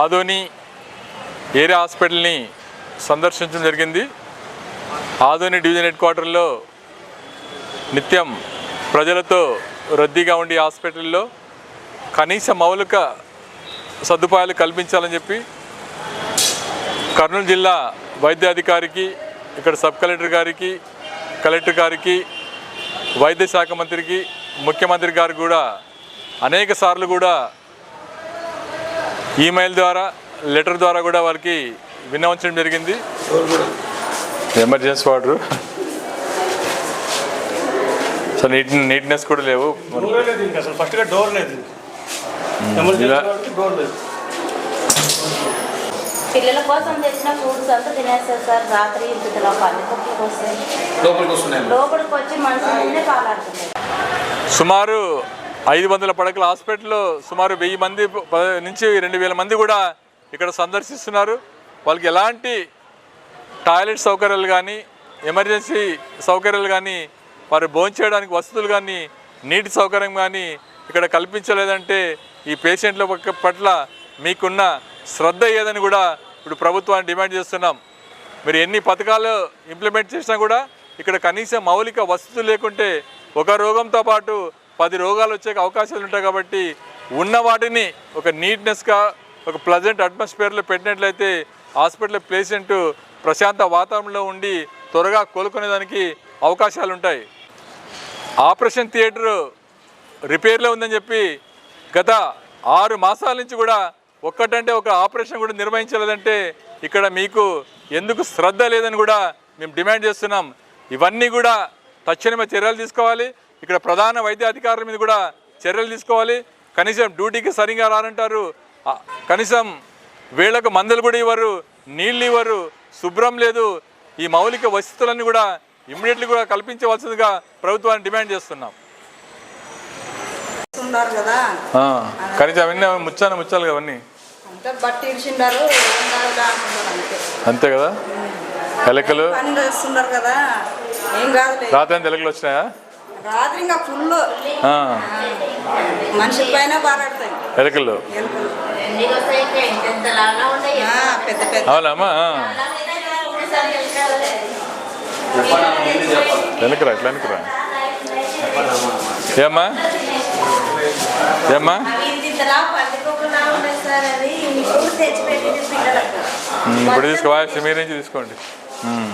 Adoni area హాస్పిటల్ని సందర్శించడం జరిగింది. ఆదోని డివిజన్ హెడ్ క్వార్టర్లో నిత్యం ప్రజలతో రద్దీగా ఉండే హాస్పిటల్లో కనీస మౌలిక సదుపాయాలు కల్పించాలని చెప్పి కర్నూలు జిల్లా వైద్యాధికారికి ఇక్కడ సబ్ కలెక్టర్ గారికి కలెక్టర్ గారికి వైద్య శాఖ మంత్రికి ముఖ్యమంత్రి గారు కూడా అనేక సార్లు కూడా ఈమెయిల్ ద్వారా లెటర్ ద్వారా కూడా వాళ్ళకి విన్నవించడం జరిగింది. Emergency water so neat neatness కూడా లేవు. పిల్లల కోసం తెచ్చిన ఫుడ్స్ అంతా తినేస్తారు సార్. రాత్రి వస్తాయి లోపలికి వచ్చి ముందే కాలాడుతున్నాయి సుమారు ఐదు వందల పడకల హాస్పిటల్లో సుమారు వెయ్యి మంది ప- నుంచి రెండు వేల మంది కూడా ఇక్కడ సందర్శిస్తున్నారు. వాళ్ళకి ఎలాంటి టాయిలెట్ సౌకర్యాలు కానీ ఎమర్జెన్సీ సౌకర్యాలు కానీ వారు భోంచేయడానికి వసతులు కానీ నీటి సౌకర్యం కానీ ఇక్కడ కల్పించలేదంటే ఈ పేషెంట్ల పట్ల మీకున్న శ్రద్ధ ఏదని కూడా ఇప్పుడు ప్రభుత్వాన్ని డిమాండ్ చేస్తున్నాం. మీరు ఎన్ని పథకాలు ఇంప్లిమెంట్ చేసినా కూడా ఇక్కడ కనీసం మౌలిక వసతులు లేకుంటే ఒక రోగంతో పాటు పది రోగాలు వచ్చే అవకాశాలు ఉంటాయి కాబట్టి ఉన్న వాటిని ఒక నీట్నెస్గా ఒక ప్లజెంట్ అట్మాస్ఫియర్లో పెట్టినట్లయితే హాస్పిటల్ పేషెంట్ ప్రశాంత వాతావరణంలో ఉండి త్వరగా కోలుకునేదానికి అవకాశాలు ఉంటాయి. ఆపరేషన్ థియేటర్ రిపేర్లో ఉందని చెప్పి గత ఆరు మాసాల నుంచి కూడా ఒక్కటంటే ఒక ఆపరేషన్ కూడా నిర్వహించలేదంటే ఇక్కడ మీకు ఎందుకు శ్రద్ధ లేదని కూడా మేము డిమాండ్ చేస్తున్నాం. ఇవన్నీ కూడా తక్షణమే చర్యలు తీసుకోవాలి. ఇక్కడ ప్రధాన వైద్య అధికారుల మీద కూడా చర్యలు తీసుకోవాలి. కనీసం డ్యూటీకి సరిగా రానంటారు. కనీసం వీళ్ళకు మందులు కూడా ఇవ్వరు నీళ్ళు ఇవ్వరు శుభ్రం లేదు. ఈ మౌలిక వసతులన్నీ కూడా ఇమ్మీడియట్లీ కూడా కల్పించవలసిందిగా ప్రభుత్వాన్ని డిమాండ్ చేస్తున్నాం. కనీసం అవన్నీ ముచ్చాను ముచ్చాలి అవన్నీ. అంతే కదా? ఎలకలు? రాత్రి ఎలకలు వచ్చినాయా? ఎలకలు. అవునమ్మా. వెనకరా ఇట్లా వెనకరా. ఏమ్మా? ఏమ్మా? ఇప్పుడు తెచ్చిపెట్టింది పిల్లలకు. ఉమ్, ఇప్పుడు తీసుకో మీరు నుంచి తీసుకోండి. ఉమ్.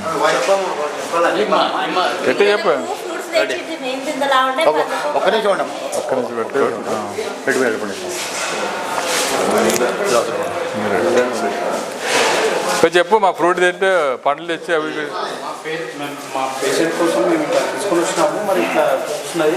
ఎట్టి చెప్పు. ఒక్క నిమిషం ఉండమ్మా ఒక్క నుంచి పెట్టు. పెట్టి చెప్పు మా ఫ్రూట్ తింటే పండ్లు తెచ్చి అవి. మా పేషెంట్ కోసం మేము ఇట్లా తీసుకొని వచ్చినాము మరి ఇట్లా వస్తున్నది